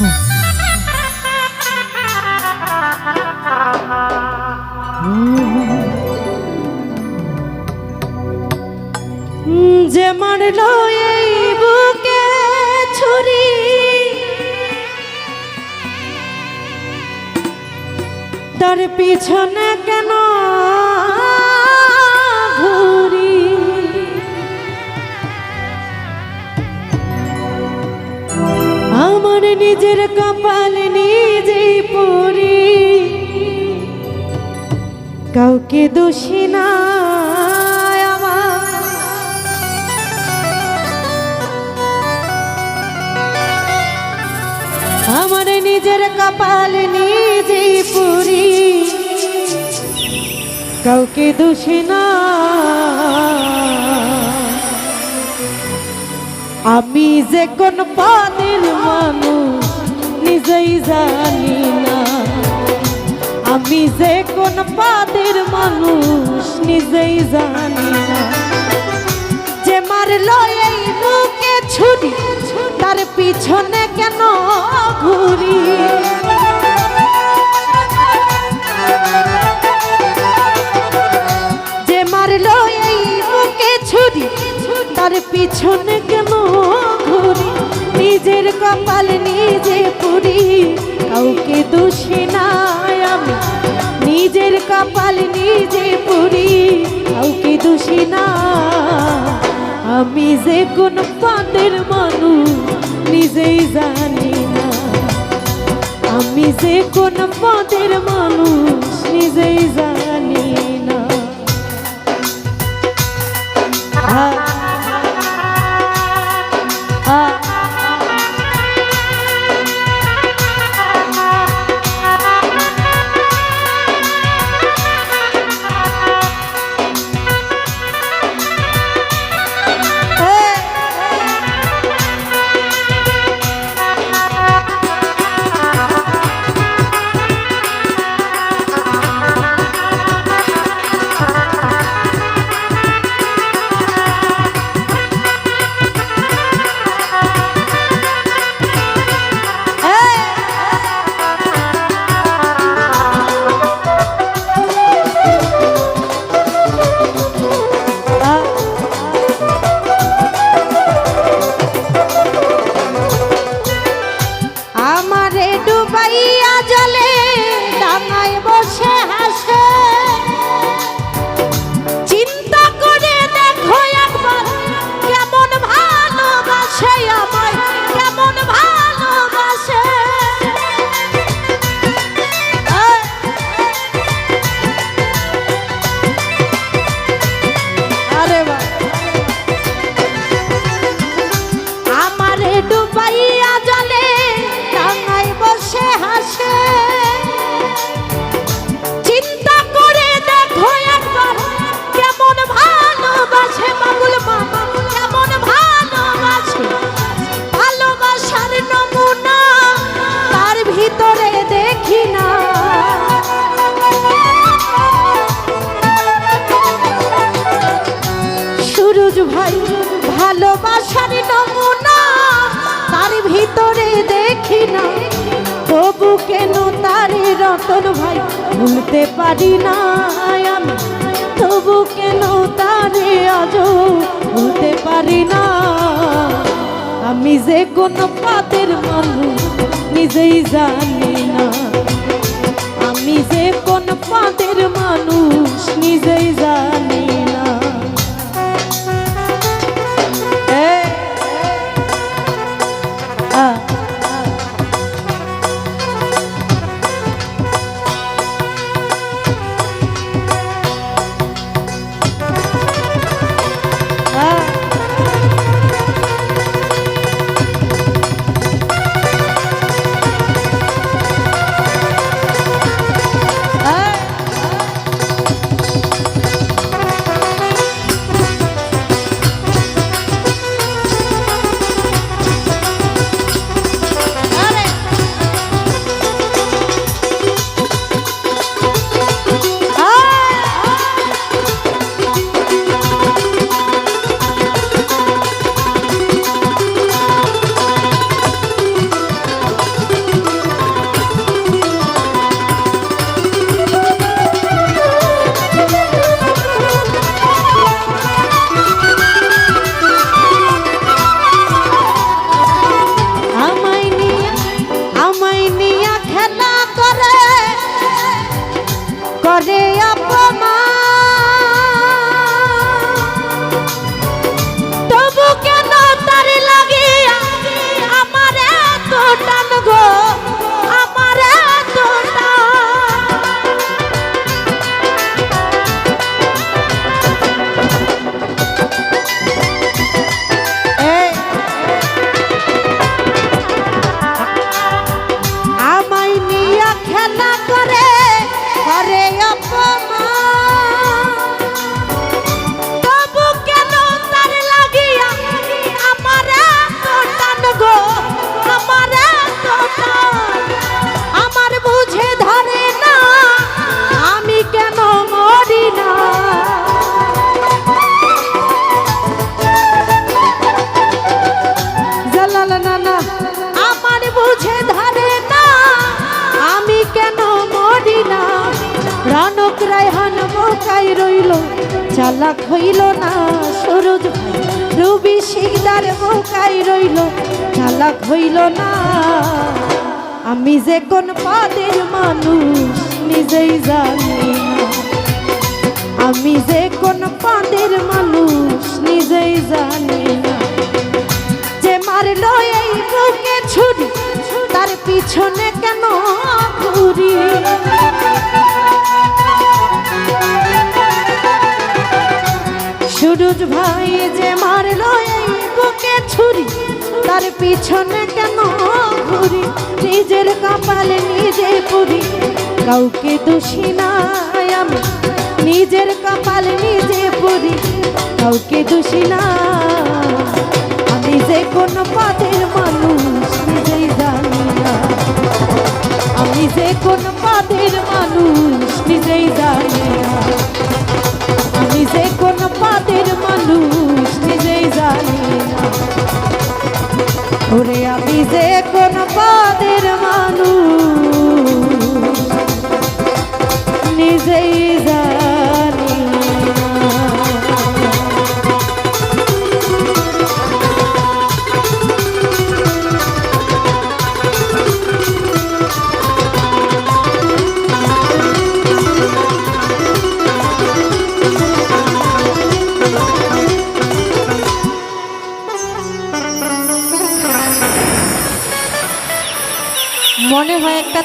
যে মারল এই বুকে ছুরি। তার পিছনে কেন আমার নিজের কপাল নিজেই পড়ি কাউকে দোষী না আমার নিজের কপাল নিজেই পুরি। কাউকে দোষী না। আমি যে কোন পানির মানুষ, নিজেই জানি না। আমি যে কোন পাদের মানুষ, নিজেই জানি না। যে মারল এই বুকে ছুরি, তার পিছনে কেন ঘুরি? পিছনে কেন ঘুরি? নিজের কপাল নিজে পুরি। কাউকে দোষী নাই আমি। নিজের কপাল নিজে পুরি। কাউকে দোষী না। আমি যে কোন পাদের মানুষ, নিজেই জানি না। আমি যে কোন পদের মানুষ, নিজেই জানি না। রতন ভাই, ভুলতে পারি না আমি। তবু কেন তারে আজ ভুলতে পারি না? আমি যে কোন পাতের মানুষ, নিজেই জানি না। আমি যে কোন পাতের মানুষ, নিজেই করে অপমান চালাক হইল না, সরোজ ভাই। রবি শিকদার বোকাই রইল চালাক হইল না। আমি যে কোন পাদের মানুষ, নিজেই জানি আমি যে কোন পাদের মানুষ, নিজেই জানি না। যে মারলো এই বুকে ছুরি, তার পিছনে কেন ঘুরি? যে মারলো এই বুকে ছুরি, তার পিছনে কেন ঘুরি? নিজের কপালে নিজে পুরি, কাউকে দোষী নাই আমি। নিজের কপালে নিজে পুরি, কাউকে দোষী না। আমি যে কোন পদের মানুষ, নিজেই জানি না। আমি যে কোন পদের মানুষ, নিজেই জানি না। আমি যে কোন পদের মানুষ, নিজেই জানি না। ওরে, আমি যে কোন পদের মানুষ, নিজেই মনে হয় একটা